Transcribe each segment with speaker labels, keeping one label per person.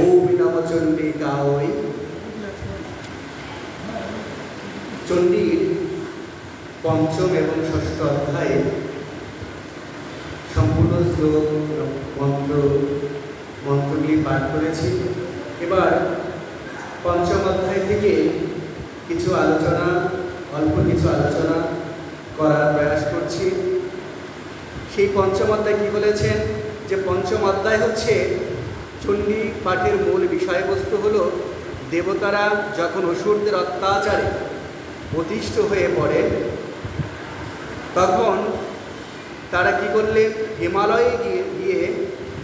Speaker 1: ওম নবচণ্ডিকা ওই। চণ্ডীর পঞ্চম এবং ষষ্ঠ অধ্যায়ে সম্পূর্ণ শ্লোক মন্ত্র মন্ত্রগুলি পাঠ করেছি। এবার পঞ্চম অধ্যায় থেকে কিছু আলোচনা, অল্প কিছু আলোচনা করার প্রয়াস করছি। সেই পঞ্চম অধ্যায় কী বলেছেন? যে পঞ্চম অধ্যায় হচ্ছে চণ্ডী পাঠের মূল বিষয়বস্তু হলো দেবতারা যখন অসুরদের অত্যাচারে অতিষ্ঠ হয়ে পড়ে তখন তারা কি করলেন? হিমালয়ে গিয়ে গিয়ে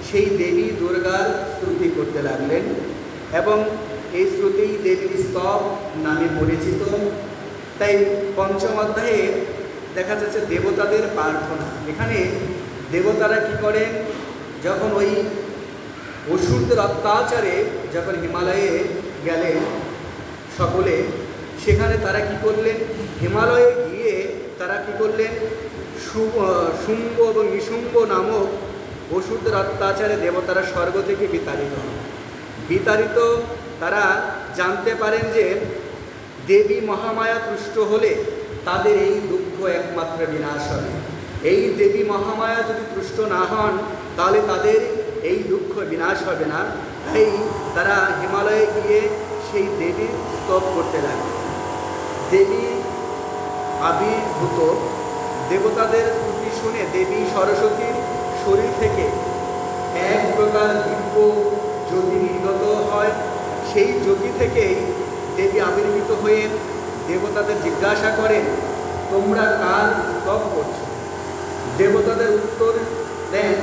Speaker 1: সেই দেবী দুর্গার স্তুতি করতে লাগলেন এবং এই শ্রুতি দেবীর স্তব নামে পরিচিত। তাই পঞ্চম অধ্যায়ে দেখা যাচ্ছে দেবতাদের প্রার্থনা। এখানে দেবতারা কি করেন? যখন ওই অসুরদের অত্যাচারে যখন হিমালয়ে গেলেন সকলে, সেখানে তারা কি করলেন? হিমালয়ে গিয়ে তারা কি করলেন? শুম্ভ এবং নিশুম্ভ নামক অসুরদের অত্যাচারে দেবতারা স্বর্গ থেকে বিতাড়িত। বিতাড়িত তারা জানতে পারেন যে দেবী মহামায়া তুষ্ট হলে তাদের এই দুঃখ একমাত্র বিনাশ হবে। এই দেবী মহামায়া যদি তুষ্ট না হন, তাহলে তাদের এই দুঃখ বিনাশ হবে না। তাই তারা হিমালয়ে গিয়ে সেই দেবীর স্তব করতে লাগে দেবী আবির্ভূত। দেবতাদের স্তুতি শুনে দেবী সরস্বতীর শরীর থেকে এক প্রকার দিব্য জ্যোতি নির্গত হয়। সেই জ্যোতি থেকেই দেবী আবির্ভূত হয়ে দেবতাদের জিজ্ঞাসা করেন, তোমরা কার স্তব করছ? দেবতাদের উত্তর দেন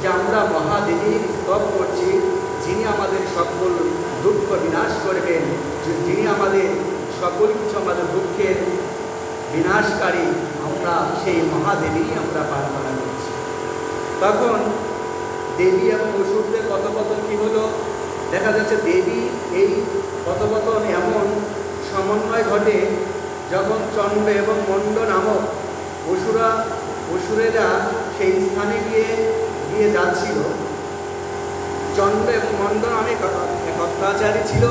Speaker 1: যে আমরা মহাদেবীর স্তব করছি, যিনি আমাদের সকল দুঃখ বিনাশ করবেন যিনি আমাদের সকল কিছু আমাদের দুঃখের বিনাশকারী, আমরা সেই মহাদেবী আমরা প্রার্থনা করছি। তখন দেবী এবং অসুরদের কথোপথন কী হলো? দেখা যাচ্ছে দেবী এই কথোপথন এমন সমন্বয় ঘটে, যখন চন্দ্র এবং মণ্ড নামক অসুরা গিয়ে গিয়ে যাচ্ছিল। চন্দ্র এবং মন্দ এক এক অত্যাচারী ছিল।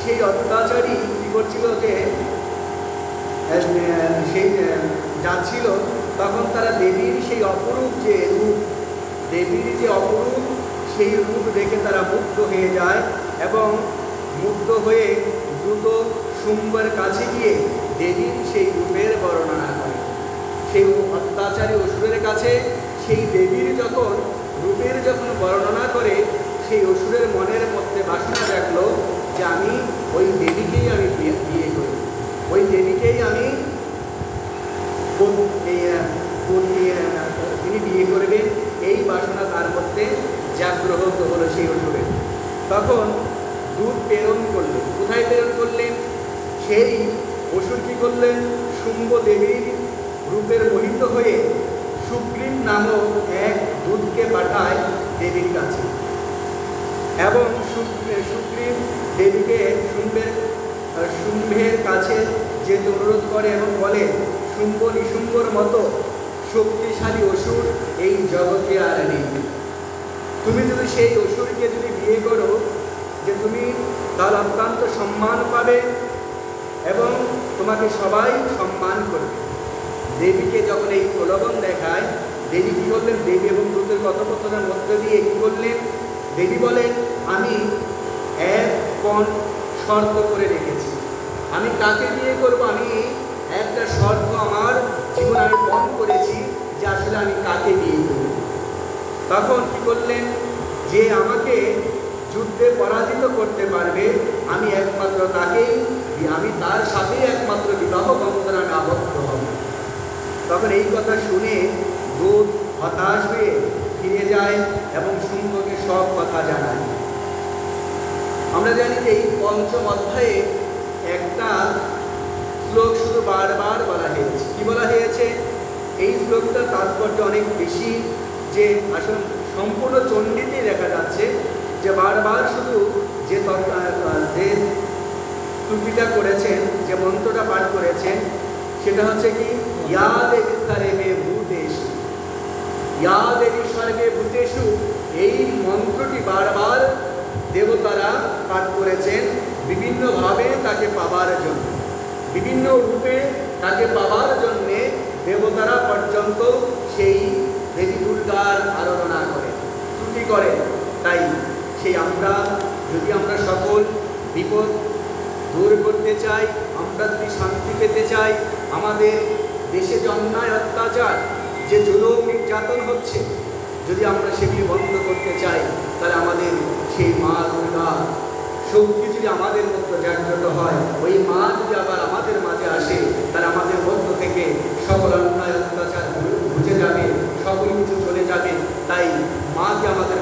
Speaker 1: সেই অত্যাচারী কী করছিল যে সেই যাচ্ছিল। তখন তারা দেবীর সেই অপরূপ যে রূপ, দেবীর যে অপরূপ, সেই রূপ দেখে তারা মুগ্ধ হয়ে যায় এবং মুগ্ধ হয়ে দ্রুত শুম্বের কাছে গিয়ে দেবীর সেই রূপের বর্ণনা করে। সেই অত্যাচারী অসুরের কাছে সেই দেবীর যখন, রূপের যখন বর্ণনা করে, সেই অসুরের মনের মধ্যে বাসনা জাগলো যে আমি ওই দেবীকেই আমি বিয়ে বিয়ে করি। ওই দেবীকেই আমি তিনি বিয়ে করবেন, এই বাসনা তার মধ্যে জাগ্রত হলো সেই অসুরের। তখন দুধ প্রেরণ করলেন। কোথায় প্রেরণ করলেন? সেই অসুর কী করলেন? শুম্ভ দেবীর রূপের মোহিত হয়ে সুগ্রীব নামক এক দূতকে পাঠায় দেবীর কাছে। এবং সুগ্রী- সুগ্রীব দেবীকে শুম্ভের শুম্ভের কাছে যেতে অনুরোধ করে এবং বলে, শুম্ভ নিশুম্ভর মতো শক্তিশালী অসুর এই জগতে আর নেই। তুমি যদি সেই অসুরকে যদি বিয়ে করো, যে তুমি তার অত্যন্ত সম্মান পাবে এবং তোমাকে সবাই সম্মান করবে। দেবীকে যখন এই প্রলোভন দেখায়, দেবী কী করলেন? দেবী এবং দূতের কথোপকথনের মধ্য দিয়ে কী করলেন? দেবী বলেন, আমি এক পণ শর্ত করে রেখেছি। আমি কাকে বিয়ে করব? আমি একটা শর্ত আমার জীবনে আমি পণ করেছি, যে আসলে আমি কাকে বিয়ে করব? তখন কি করলেন? যে আমাকে যুদ্ধে পরাজিত করতে পারবে, আমি একমাত্র তাকেই, আমি তার সাথেই একমাত্র বিবাহ বন্ধনে আবদ্ধ হব তখন এই কথা শুনে দূত হতাশ হয়ে ফিরে যায় এবং শুম্ভকে সব কথা জানায়। আমরা জানি যে এই পঞ্চম অধ্যায়ে একটা শ্লোক শুধু বারবার বলা হয়েছে। কি বলা হয়েছে? এই শ্লোকটার তাৎপর্য অনেক বেশি যে আসলে সম্পূর্ণ চণ্ডীতেই দেখা যাচ্ছে যে বারবার শুধু যে যে স্তুতিটা করেছেন, যে মন্ত্রটা পাঠ করেছেন, সেটা হচ্ছে কি ইয়া দেবী সারেবে ভূতেষু ইয়া দেবী সর্বে ভূতেষু এই মন্ত্রটি বারবার দেবতারা পাঠ করেছেন, বিভিন্নভাবে তাকে পাবার জন্য। বিভিন্ন রূপে তাকে পাবার জন্যে দেবতারা পর্যন্ত সেই দেবী দুর্গার আরাধনা করে স্তুতি করে তাই সেই আমরা, যদি আমরা সকল বিপদ দূর করতে চাই, আমরা যদি শান্তি পেতে চাই, আমাদের দেশে যে অন্যায় অত্যাচার, যে জুলুম নির্যাতন হচ্ছে, যদি আমরা সেগুলি বন্ধ করতে চাই, তাহলে আমাদের সেই মা দুর্গা শক্তি যদি আমাদের মধ্যে জাগ্রত হয়, ওই মা যদি আবার আমাদের মাঝে আসে, তাহলে আমাদের মধ্য থেকে সকল অন্যায় অত্যাচার বুঝে যাবে, সকল কিছু চলে যাবে। তাই মাকে আমাদের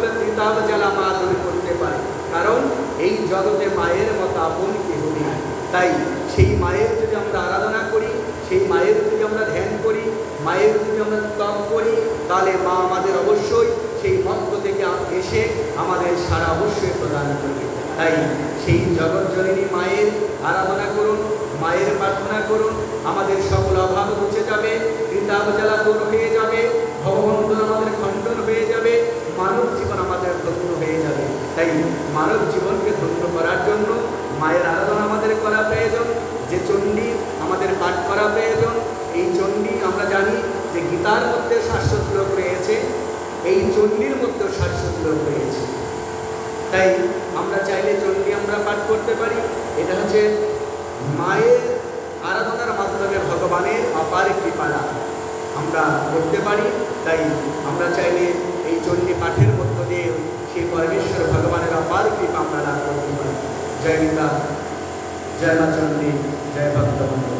Speaker 1: সকলে ত্রিতাব জ্বালা মা দূর করতে পারে। কারণ এই জগতে মায়ের মতো আপন কেউ নেই। তাই সেই মায়ের যদি আমরা আরাধনা করি, সেই মায়ের যদি আমরা ধ্যান করি, মায়ের যদি আমরা স্তব করি, তাহলে মা আমাদের অবশ্যই সেই মন্ত্র থেকে এসে আমাদের সারা অবশ্যই প্রদান করবে। তাই সেই জগৎজননী মায়ের আরাধনা করুন, মায়ের প্রার্থনা করুন, আমাদের সকল অভাব মুছে যাবে কৃতাব জ্বালা দূর হয়ে যাবে ভগবন্তন আমাদের খণ্ডন হয়ে যাবে মানব জীবন আমাদের ধন্য হয়ে যাবে। তাই মানব জীবনকে ধন্য করার জন্য মায়ের আরাধনা আমাদের করা প্রয়োজন, যে চণ্ডী আমাদের পাঠ করা প্রয়োজন। এই চণ্ডী আমরা জানি যে গীতার মধ্যে শ্লোক রয়েছে, এই চণ্ডীর শাস্ত্র শ্লোক রয়েছে। তাই আমরা চাইলে চণ্ডী আমরা পাঠ করতে পারি। এটা হচ্ছে মায়ের আরাধনার মাধ্যমে ভগবানের অপার কৃপালা আমরা করতে পারি, তাই আমরা চাইলে এই চণ্ডী পাঠের মধ্য দিয়ে সেই পরমেশ্বর ভগবানের অপার কৃপা আমরা লাভ করতে পারি। জয় গীতা, জয় মা চণ্ডী, জয় ভক্তবন্ধু